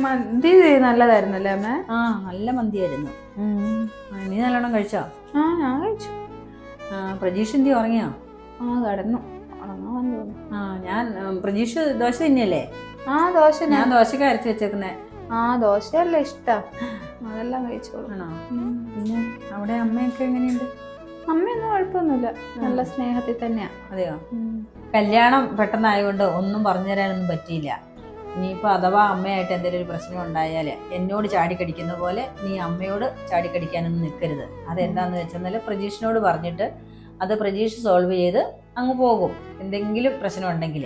മന്തി നല്ലതായിരുന്നു അല്ലേ അമ്മ? ആ നല്ല മന്തിയായിരുന്നു. നീ നല്ലോണം കഴിച്ചോ? ആ ഞാൻ കഴിച്ചു. ആ, പ്രജീഷ് എന്തി ഉറങ്ങിയോ? ആ കടന്നു. ഉറങ്ങാൻ വന്നു തോന്നുന്നു. ആ ഞാൻ പ്രജീഷ് ദോശ തന്നെയല്ലേ ആ ദോശ ഞാൻ ദോശക്ക് അരച്ച് വെച്ചേക്കുന്നേ. ആ ദോശയല്ല ഇഷ്ടം. അതെല്ലാം കഴിച്ചോളൂ. ആണോ. പിന്നെ അവിടെ അമ്മയൊക്കെ എങ്ങനെയുണ്ട്? അമ്മയൊന്നും കുഴപ്പമൊന്നുമില്ല. നല്ല സ്നേഹത്തിൽ തന്നെയാ. അതെയോ. കല്യാണം പെട്ടെന്നായതുകൊണ്ട് ഒന്നും പറഞ്ഞു തരാനൊന്നും പറ്റിയില്ല. ഇനിയിപ്പോൾ അഥവാ അമ്മയായിട്ട് എന്തെങ്കിലും ഒരു പ്രശ്നം ഉണ്ടായാൽ എന്നോട് ചാടിക്കടിക്കുന്ന പോലെ നീ അമ്മയോട് ചാടിക്കടിക്കാനൊന്നും നിൽക്കരുത് അതെന്താന്ന് വെച്ചെന്നാൽ പ്രജീഷിനോട് പറഞ്ഞിട്ട് അത് പ്രജീഷ് സോൾവ് ചെയ്ത് അങ്ങ് പോകും. എന്തെങ്കിലും പ്രശ്നം ഉണ്ടെങ്കിൽ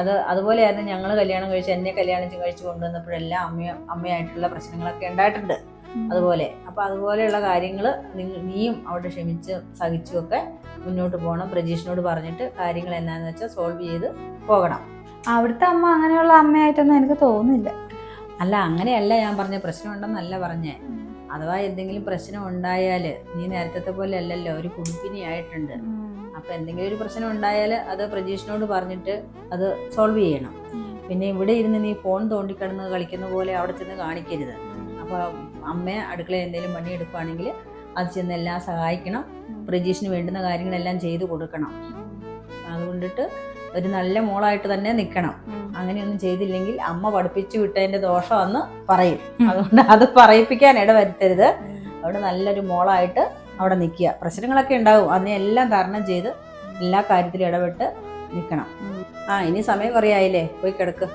അത് അതുപോലെയായിരുന്നു ഞങ്ങൾ കല്യാണം കഴിച്ച് എന്നെ കല്യാണം കഴിച്ച് കൊണ്ടുവന്നപ്പോഴെല്ലാം അമ്മ അമ്മയായിട്ടുള്ള പ്രശ്നങ്ങളൊക്കെ ഉണ്ടായിട്ടുണ്ട്. അതുപോലെ. അപ്പോൾ അതുപോലെയുള്ള കാര്യങ്ങൾ നീയും അവിടെ ക്ഷമിച്ച് സഹിച്ചുമൊക്കെ മുന്നോട്ട് പോകണം. പ്രജീഷിനോട് പറഞ്ഞിട്ട് കാര്യങ്ങൾ എന്താണെന്ന് വെച്ചാൽ സോൾവ് ചെയ്ത് പോകണം. അവിടുത്തെ അമ്മ അങ്ങനെയുള്ള അമ്മയായിട്ടൊന്നും എനിക്ക് തോന്നുന്നില്ല. അല്ല അങ്ങനെയല്ല ഞാൻ പറഞ്ഞ. പ്രശ്നം ഉണ്ടെന്നല്ല പറഞ്ഞേ. അഥവാ എന്തെങ്കിലും പ്രശ്നം ഉണ്ടായാൽ നീ നേരത്തെ പോലെ അല്ലല്ലോ ഒരു കുടുംബിനി ആയിട്ടുണ്ട് അപ്പോൾ എന്തെങ്കിലും ഒരു പ്രശ്നം ഉണ്ടായാൽ അത് പ്രജീഷിനോട് പറഞ്ഞിട്ട് അത് സോൾവ് ചെയ്യണം. പിന്നെ ഇവിടെ ഇരുന്ന് നീ ഫോൺ തോണ്ടിക്കിടന്ന് കളിക്കുന്ന പോലെ അവിടെ ചെന്ന് കാണിക്കരുത്. അപ്പോൾ അമ്മ അടുക്കള എന്തെങ്കിലും പണി എടുക്കുകയാണെങ്കിൽ അത് ചെന്ന് എല്ലാം സഹായിക്കണം. പ്രജീഷിന് വേണ്ടുന്ന കാര്യങ്ങളെല്ലാം ചെയ്തു കൊടുക്കണം. അതുകൊണ്ടിട്ട് ഒരു നല്ല മോളായിട്ട് തന്നെ നിൽക്കണം അങ്ങനെയൊന്നും ചെയ്തില്ലെങ്കിൽ അമ്മ പഠിപ്പിച്ചു വിട്ടതിന്റെ ദോഷം അന്ന് പറയും. അതുകൊണ്ട് അത് പറയിപ്പിക്കാൻ ഇട വരുത്തരുത് അവിടെ നല്ലൊരു മോളായിട്ട് അവിടെ നിൽക്കുക പ്രശ്നങ്ങളൊക്കെ ഉണ്ടാവും. അതിനെല്ലാം തരണം ചെയ്ത് എല്ലാ കാര്യത്തിലും ഇടപെട്ട് നിൽക്കണം ആ ഇനി സമയം കുറേ ആയില്ലേ? പോയി കിടക്ക്.